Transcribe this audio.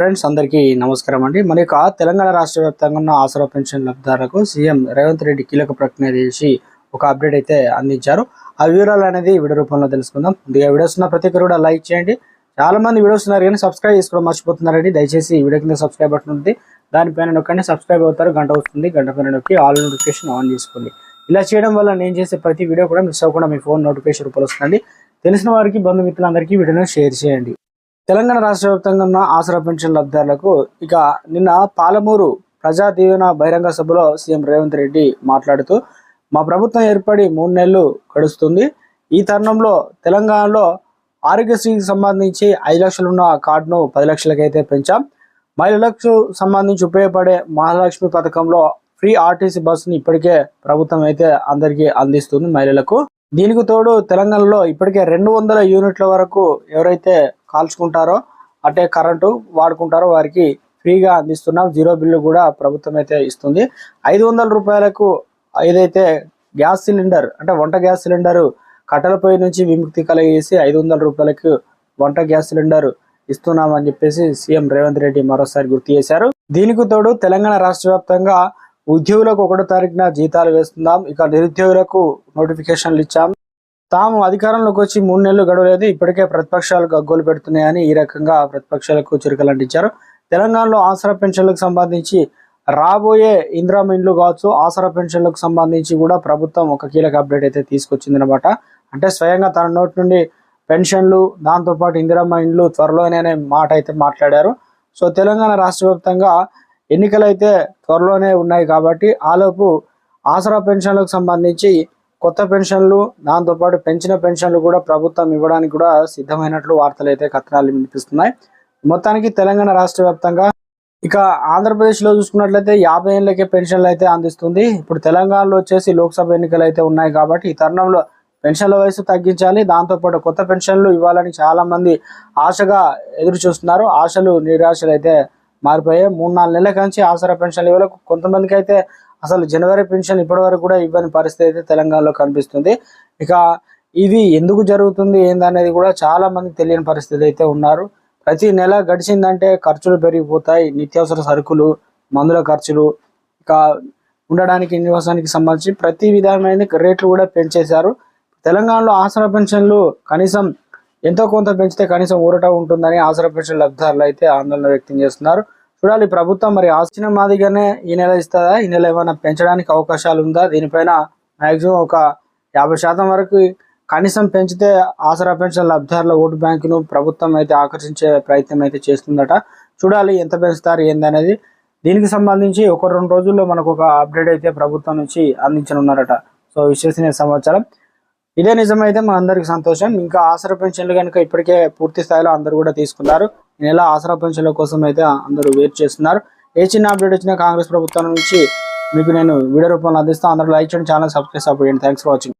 Friends అందరికీ నమస్కారం అండి. మన యొక్క తెలంగాణ రాష్ట్ర వ్యాప్తంగా ఉన్న ఆసరా పెన్షన్ లబ్ధిదారులకు సీఎం రేవంత్ రెడ్డి కీలక ప్రకటన చేసి ఒక అప్డేట్ అయితే అందించారు. ఆ వివరాలు అనేది వీడియో రూపంలో తెలుసుకుందాం. ముందుగా వీడియోస్ ఉన్న ప్రతి ఒక్కరు కూడా లైక్ చేయండి. చాలా మంది వీడియోస్ ఉన్నారు కానీ సబ్స్క్రైబ్ చేసుకోవడం మర్చిపోతున్నారండి. దయచేసి వీడియో కింద సబ్స్క్రైబ్ బటన్ ఉంది. దానిపైన నొక్కండి. సబ్స్క్రైబ్ అవుతారు. గంట వస్తుంది. గంట పైన నొక్కి ఆల్ నోటిఫికేషన్ ఆన్ చేసుకోండి. ఇలా చేయడం వల్ల నేను చేసే ప్రతి వీడియో కూడా మిస్ అవ్వకుండా మీ ఫోన్ నోటిఫికేషన్ రూపంలో వస్తుంది తెలిసిన వారికి బంధుమిత్రులందరికీ వీడియోని షేర్ చేయండి. తెలంగాణ రాష్ట్ర వ్యాప్తంగా ఉన్న ఆసరా పెన్షన్ లబ్ధిదారులకు ఇక నిన్న పాలమూరు ప్రజా దీవెన బహిరంగ సభలో సీఎం రేవంత్ రెడ్డి మాట్లాడుతూ మా ప్రభుత్వం ఏర్పడి మూడు నెలలు గడుస్తుంది. ఈ తరుణంలో తెలంగాణలో ఆరోగ్యశ్రీకి సంబంధించి ఐదు లక్షలు ఉన్న కార్డును పది లక్షలకైతే పెంచాం. మహిళలకు సంబంధించి ఉపయోగపడే మహాలక్ష్మి పథకంలో ఫ్రీ ఆర్టీసీ బస్సుని ఇప్పటికే ప్రభుత్వం అయితే అందరికీ అందిస్తుంది మహిళలకు. దీనికి తోడు తెలంగాణలో ఇప్పటికే రెండు వందల యూనిట్ల వరకు ఎవరైతే కాల్చుకుంటారో అంటే కరెంటు వాడుకుంటారో వారికి ఫ్రీగా అందిస్తున్నాం జీరో బిల్లు కూడా ప్రభుత్వం అయితే ఇస్తుంది. ఐదు వందల రూపాయలకు ఏదైతే గ్యాస్ సిలిండర్ అంటే వంట గ్యాస్ సిలిండర్ కట్టెల పొయ్యి నుంచి విముక్తి కలిగేసి ఐదు వందల రూపాయలకు వంట గ్యాస్ సిలిండర్ ఇస్తున్నామని చెప్పేసి సీఎం రేవంత్ రెడ్డి మరోసారి గుర్తు చేశారు. దీనికి తోడు తెలంగాణ రాష్ట్ర వ్యాప్తంగా ఉద్యోగులకు ఒకటో తారీఖున జీతాలు వేస్తున్నాం. ఇక నిరుద్యోగులకు నోటిఫికేషన్లు ఇచ్చాం. తాము అధికారంలోకి వచ్చి మూడు నెలలు గడవలేదు. ఇప్పటికే ప్రతిపక్షాలు గగ్గోలు పెడుతున్నాయని ఈ రకంగా ప్రతిపక్షాలకు చురుకలంటించారు. తెలంగాణలో ఆసరా పెన్షన్లకు సంబంధించి రాబోయే ఇందిరా ఇండ్లు కావచ్చు ఆసరా పెన్షన్లకు సంబంధించి కూడా ప్రభుత్వం ఒక కీలక అప్డేట్ అయితే తీసుకొచ్చింది అనమాట అంటే స్వయంగా తన నోటి నుండి పెన్షన్లు దాంతోపాటు ఇందిరమ్మ ఇండ్లు త్వరలోనే అనే మాట అయితే మాట్లాడారు. సో తెలంగాణ రాష్ట్ర వ్యాప్తంగా ఎన్నికలు అయితే త్వరలోనే ఉన్నాయి కాబట్టి ఆలోపు ఆసరా పెన్షన్లకు సంబంధించి కొత్త పెన్షన్లు దాంతోపాటు పెంచిన పెన్షన్లు కూడా ప్రభుత్వం ఇవ్వడానికి కూడా సిద్ధమైనట్లు వార్తలు అయితే కథనాలు వినిపిస్తున్నాయి. మొత్తానికి తెలంగాణ రాష్ట్ర వ్యాప్తంగా ఇక ఆంధ్రప్రదేశ్లో చూసుకున్నట్లయితే యాభై ఏళ్ళకే పెన్షన్లు అయితే అందిస్తుంది. ఇప్పుడు తెలంగాణలో వచ్చేసి లోక్సభ ఎన్నికలు అయితే ఉన్నాయి కాబట్టి ఈ తరుణంలో పెన్షన్ల వయసు తగ్గించాలి. దాంతోపాటు కొత్త పెన్షన్లు ఇవ్వాలని చాలా మంది ఆశగా ఎదురు చూస్తున్నారు. ఆశలు నిరాశలు అయితే మారిపోయాయి. మూడు నాలుగు నెలల నుంచి ఆసరా పెన్షన్లు ఇవ్వాలి కొంతమందికి అయితే అసలు జనవరి పెన్షన్ ఇప్పటి వరకు కూడా ఇవ్వని పరిస్థితి అయితే తెలంగాణలో కనిపిస్తుంది. ఇక ఇది ఎందుకు జరుగుతుంది ఏందనేది కూడా చాలా మంది తెలియని పరిస్థితి అయితే ఉన్నారు. ప్రతి నెల గడిచిందంటే ఖర్చులు పెరిగిపోతాయి. నిత్యావసర సరుకులు మందుల ఖర్చులు ఇక ఉండడానికి నివాసానికి సంబంధించి ప్రతి విధమైన రేట్లు కూడా పెంచేశారు. తెలంగాణలో ఆసరా పెన్షన్లు కనీసం ఎంతో కొంత పెంచితే కనీసం ఊరట ఉంటుందని ఆసరా పెన్షన్ లబ్ధారులు అయితే ఆందోళన వ్యక్తం చేస్తున్నారు. చూడాలి. ప్రభుత్వం మరి ఆసిన మాదిరిగానే ఈ నెల ఇస్తుందా? ఈ నెల ఏమైనా పెంచడానికి అవకాశాలు ఉందా? దీనిపైన మాక్సిమం ఒక యాభై శాతం వరకు కనీసం పెంచితే ఆసరా పెన్షన్ లబ్ధిదారుల ఓటు బ్యాంకును ప్రభుత్వం అయితే ఆకర్షించే ప్రయత్నం అయితే చేస్తుందట. చూడాలి ఎంత పెంచుతారు ఏందనేది. దీనికి సంబంధించి ఒక రెండు రోజుల్లో మనకు ఒక అప్డేట్ అయితే ప్రభుత్వం నుంచి అందించనున్నారట. సో విశ్వసనీయ సమాచారం. ఇదే నిజమైతే మనందరికి సంతోషం. ఇంకా ఆసరా పెన్షన్లు కనుక ఇప్పటికే పూర్తి స్థాయిలో అందరూ కూడా తీసుకున్నారు. ఈ నెల ఆసరా పెన్షన్ల కోసం అయితే అందరూ వెయిట్ చేస్తున్నారు. ఏ చిన్న అప్డేట్ వచ్చినా కాంగ్రెస్ ప్రభుత్వం నుంచి మీకు నేను వీడియో రూపంలో అందిస్తాను అందరూ లైక్ చేయండి ఛానల్ సబ్స్క్రైబ్ చేయండి. Thanks for watching